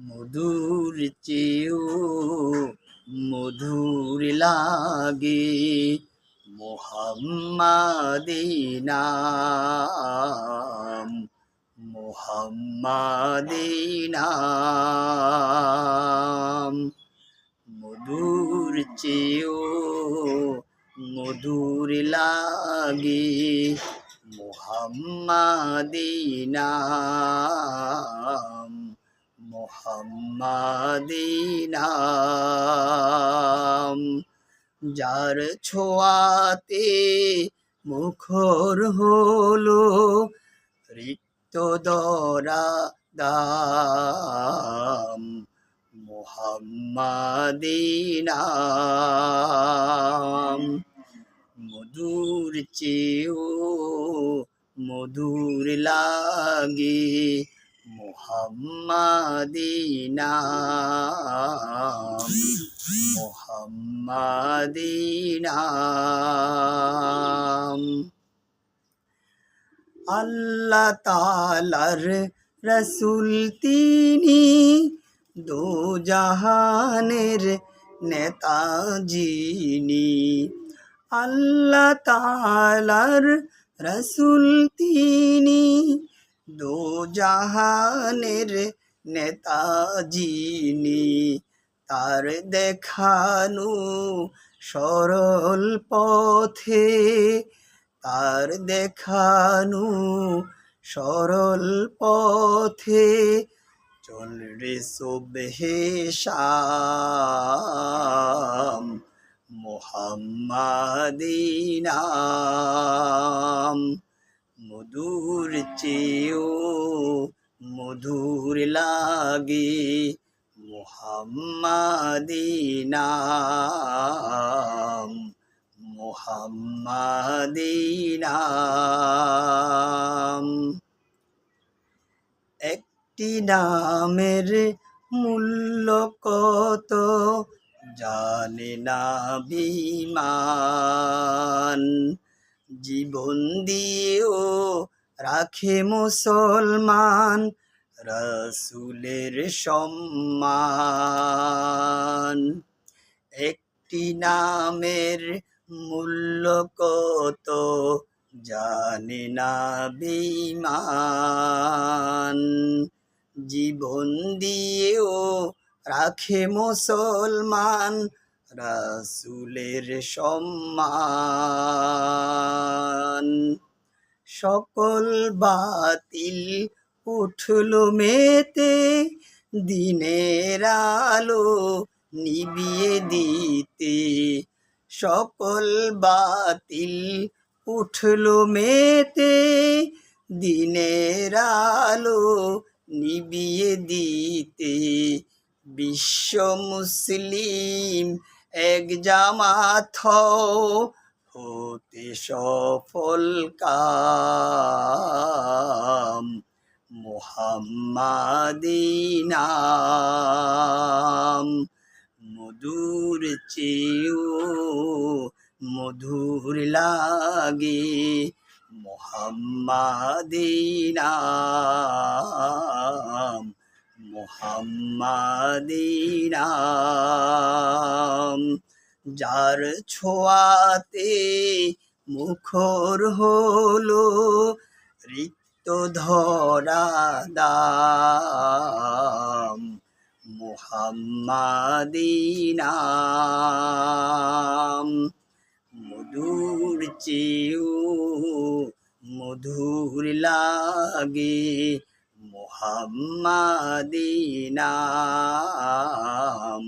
মধুর চেয়েও মধুর লাগে। মোহাম্মাদি নাম মোহাম্মাদি নাম। মধুর চেয়েও মধুর লাগে। মোহাম্মাদি নাম মোহাম্মাদি যার ছোঁয়াতে মুখর হলো রিক্ত দরা দাম মোহাম্মাদি নাম মধুর চেয়েও মধুর লাগে মোহাম্মাদি নাম মোহাম্মাদি নাম আল্লাহ তালার রসুল তিনি দো জাহানের নেতা যিনি। আল্লাহ তালার রসুল তিনি দো জাহানের নেতা যিনি তার দেখানো সরল পথে, তার দেখানো সরল পথে চল রে সোবেহে শাম মোহাম্মদিনাম মধুর চেয়েও মধুর লাগে মোহাম্মদিনাম মোহাম্মদিনাম একটি নামের মূল্য কত জানে না বিমান জীবন দিয়েও রাখে মুসলমান রসুলের সম্মান। একটি নামের মূল্য কত জানে না বিমান জীবন দিয়েও রাখে মুসলমান রাসুলের সম্মান। সকল বাতিল উঠল মেতে, দিনের আলো নিবিয়ে দিতে। সকল বাতিল উঠল মেতে, দিনের আলো নিবিয়ে দিতে। বিশ্ব মুসলিম এক হও, হতে সফল কাম মোহাম্মাদিনাম। মধুর চেয়েও মধুর লাগে মোহাম্মাদিনাম। মোহাম্মাদিনাম যার ছোঁয়াতে মুখর হলো রিক্ত ধরা দাম মোহাম্মাদিনাম মধুর চেয়েও মধুর লাগে মোহাম্মাদিনাম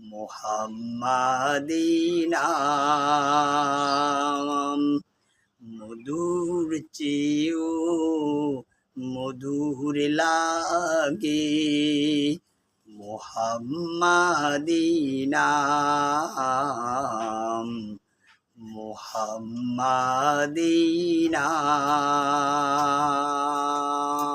মোহাম্মাদিনাম। মধুর চেয়েও মধুর লাগে মোহাম্মাদিনাম মোহাম্মাদিনা